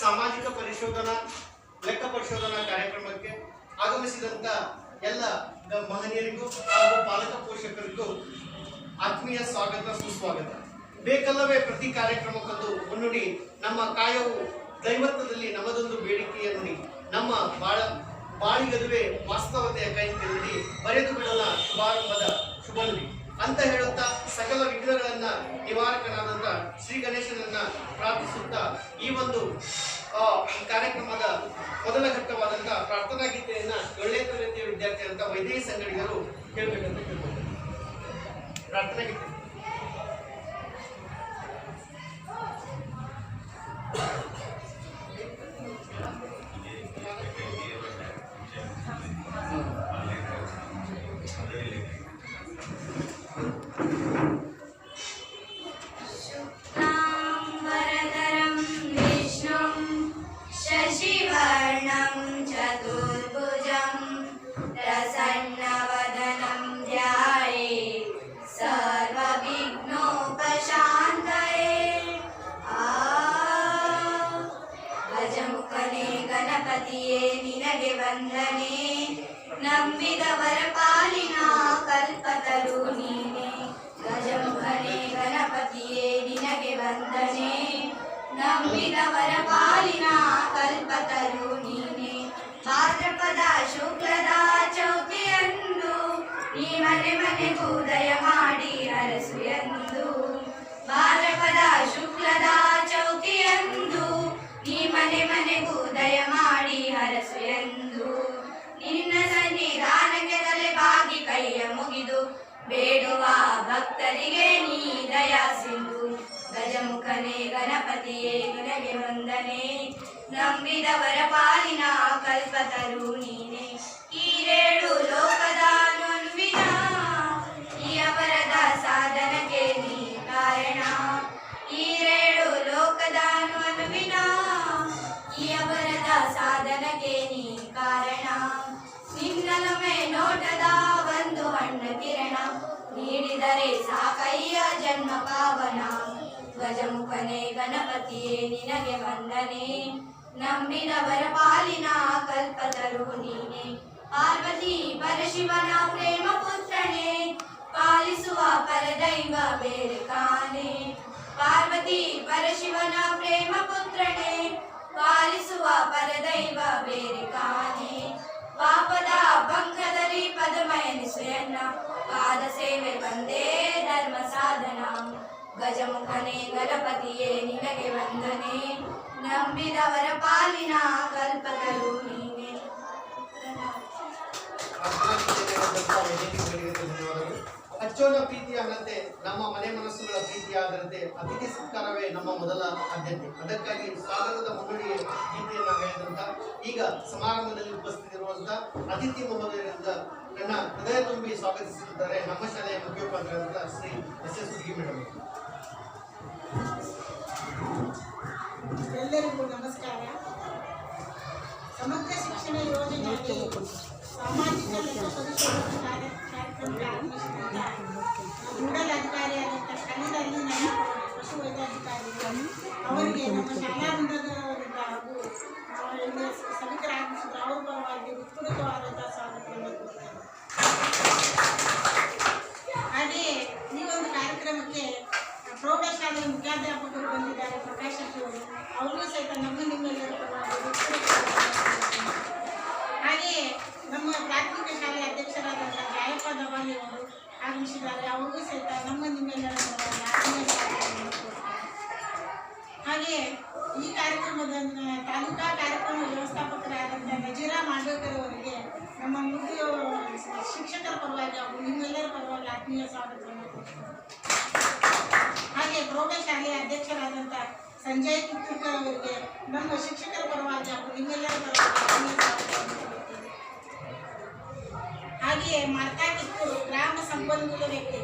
ಸಾಮಾಜಿಕ ಪರಿಶೋಧನಾ, ಲೆಕ್ಕ ಪರಿಶೋಧನಾ ಕಾರ್ಯಕ್ರಮಕ್ಕೆ ಆಗಮಿಸಿದಂತ ಎಲ್ಲ ಮಹನೀಯರಿಗೂ ಹಾಗೂ ಪಾಲಕ ಪೋಷಕರಿಗೂ ಆತ್ಮೀಯ ಸ್ವಾಗತ, ಸುಸ್ವಾಗತ. ಬೇಕಲ್ಲವೇ ಪ್ರತಿ ಕಾರ್ಯಕ್ರಮಕ್ಕೂ ಮುನ್ನುಡಿ, ನಮ್ಮ ಕಾಯವು ದೈವತ್ವದಲ್ಲಿ ನಮ್ಮದೊಂದು ಬೇಡಿಕೆಯ ನುಡಿ ನಮ್ಮ ಬಾಳ, ಬಾಳಿಗದುವೆ ವಾಸ್ತವತೆಯ ಕೈ ನುಡಿ ಬರೆದು ಬಿಡಲ ಶುಭಾರಂಭದ ಶುಭ ಅಂತ ಹೇಳುತ್ತಾ ಸಕಲ ವಿಘ್ನಗಳನ್ನ ನಿವಾರಕನಾದಂತ ಶ್ರೀ ಗಣೇಶನನ್ನ ಪ್ರಾರ್ಥಿಸುತ್ತಾ ಈ ಒಂದು ಕಾರ್ಯಕ್ರಮದ ಮೊದಲ ಘಟ್ಟವಾದಂತ ಪ್ರಾರ್ಥನಾ ಗೀತೆಯನ್ನ ಏಳನೇ ತರಗತಿಯ ವಿದ್ಯಾರ್ಥಿ ಅಂತ ಸಂಗಡಿಗರು ಕೇಳಬೇಕಂತ ಹೇಳ್ಬೋದು ಪ್ರಾರ್ಥನಾ ಗೀತೆ. ಗಣಪತಿಯೇ ನಿನಗೆ ವಂದನೆ. ನಂಬಿದವರ ಪಾಲಿನ ಕಲ್ಪತರು ನೀನೆ. ಗಜಮುಖನೇ ಗಣಪತಿಯೇ ನಿನಗೆ ವಂದನೆ. ನಂಬಿದವರ ಪಾಲಿನ ಕಲ್ಪತರು ಬೇಡುವ ಭಕ್ತರಿಗೆ ನೀ ಸಿಂಧು. ಗಜಮುಖನೇ ಗಣಪತಿಯೇ ನಿನಗೆ ವಂದನೆ. ನಂಬಿದವರ ಪಾಲಿನ ಕಲ್ಪತರು ನೀನೆ. ನೀಡಿದರೆ ಸಾಕಯ್ಯ ಜನ್ಮ ಪಾವನ. ಗಜಮುಖನೇ ಗಣಪತಿಯೇ, ನಿನಗೆ ವಂದನೆ. ನಂಬಿದವರ ಪಾಲಿನ ಕಲ್ಪತರು ನೀನೆ. ಪಾರ್ವತಿ ಪರಶಿವನ ಪ್ರೇಮ ಪುತ್ರನೇ, ಪಾಲಿಸುವ ಪರದೈವ ಬೇರೆ ಕಾನೆ ಪಾರ್ವತಿ ಪರಶಿವನ ಪ್ರೇಮ ಪುತ್ರನೇ, ಪಾಲಿಸುವ ಪರದೈವ ಗಜಮುಖನೇ ಗಣಪತಿಯೇ ನಿನಗೆ ವಂದನೆ. ನಂಬಿದವರ ಪಾಲಿನ ಕಲ್ಪತರು ನೀನೆ. ಅಚ್ಚೋಲ ಪ್ರೀತಿಯ ಹಣತೆ ನಮ್ಮ ಮನೆ ಮನಸ್ಸುಗಳ ಪ್ರೀತಿಯಾದಂತೆ ಅತಿಥಿ ಸತ್ಕಾರವೇ ನಮ್ಮ ಮೊದಲ ಆದ್ಯತೆ. ಅದಕ್ಕಾಗಿ ಸ್ವಾಗತದ ಮುನ್ನುಡಿ ಗೀತೆಯನ್ನು ಹೇಳಿದಂತ, ಈಗ ಸಮಾರಂಭದಲ್ಲಿ ಉಪಸ್ಥಿತಿರುವಂಥ ಅತಿಥಿ ಮಹೋದಯರಿಂದ ನನ್ನ ಹೃದಯ ತುಂಬಿ ಸ್ವಾಗತಿಸುತ್ತಿದ್ದಾರೆ ನಮ್ಮ ಶಾಲೆಯ ಮುಖ್ಯೋಪಾಧ್ಯಾಯರಾದ ಶ್ರೀ ಎಸ್ ಎಸ್ ಮೇಡಮ್ ಎಲ್ಲರಿಗೂ ನಮಸ್ಕಾರ. ಸಮಗ್ರ ಶಿಕ್ಷಣ ಯೋಜನೆ ಸಾಮಾಜಿಕ ನೋಡಲ್ ಅಧಿಕಾರಿಯಾದಂಥ ಕನ್ನಡ ಪಶು ವೈದ್ಯಾಧಿಕಾರಿಗಳು ಅವರಿಗೆ ನಮ್ಮ ಶಾಲಾ ವೃಂದದವರಿಂದ ಹಾಗೂ ಆ, ಇಲ್ಲಿ ಸಭಿಕರು ಆಗಮಿಸಿದ ಅವರ ಪರವಾಗಿ ಹೃತ್ಪೂರ್ವಕವಾದಂಥ ಸ್ವಾಗತವನ್ನು ಕೊಡ್ತೇನೆ ಹಾಗೆಯೇ ಈ ಒಂದು ಕಾರ್ಯಕ್ರಮಕ್ಕೆ ಪ್ರೌಢಶಾಲೆಯ ಮುಖ್ಯಾಧ್ಯಾಪಕರು ಬಂದಿದ್ದಾರೆ ಪ್ರಕಾಶ್ ಶೆಟ್ಟಿ ಅವರು ಅವ್ರಿಗೂ ಸಹಿತ ನಮ್ಮ ನಿಮ್ಮೆಲ್ಲರ ಪರವಾಗಿ ಹೃತ್ಪೂರ್ವಕವಾದ ಹಾಗೆಯೇ ನಮ್ಮ ಪ್ರಾಥಮಿಕ ಶಾಲೆಯ ಅಧ್ಯಕ್ಷರಾದಂಥ ಜಾಯಪ್ಪ ದವಾಲಿ ಅವರು ಆಗಮಿಸಿದ್ದಾರೆ ಅವ್ರಿಗೂ ಸಹಿತ ನಮ್ಮ ನಿಮ್ಮೆಲ್ಲರ ಪರವಾಗಿ ಆತ್ಮೀಯ ಸ್ವಾಗತವನ್ನು ಕೋರ್ತೇನೆ. ಹಾಗೆಯೇ ಈ ಕಾರ್ಯಕ್ರಮದ ತಾಲೂಕಾ ಕಾರ್ಯಕ್ರಮ ವ್ಯವಸ್ಥಾಪಕರಾದಂಥ ನಜೀರಾ ಮಾಂಡೋಕರ್ ಅವರಿಗೆ ನಮ್ಮ ಮುದ್ದು ಶಿಕ್ಷಕರ ಪರವಾಗಿ ಹಾಗೂ ನಿಮ್ಮೆಲ್ಲರ ಪರವಾಗಿ ಆತ್ಮೀಯ ಸ್ವಾಗತವನ್ನು. ಹಾಗೆ ಪ್ರೌಢಶಾಲೆಯ ಅಧ್ಯಕ್ಷರಾದಂಥ ಸಂಜಯ್ ಕಿತ್ತೂರ್ಕರ್ ಅವರಿಗೆ, ನಮ್ಮ ಶಿಕ್ಷಕರ ಪರವಾಗಿ ಹಾಗೂ ನಿಮ್ಮೆಲ್ಲರ ಪರವಾಗಿ ಆತ್ಮೀಯ ಸ್ವಾಗತವನ್ನು ಹಾಗೆಯೇ ಕಿತ್ತೂರು ಗ್ರಾಮ ಸಂಪನ್ಮೂಲ ವ್ಯಕ್ತಿ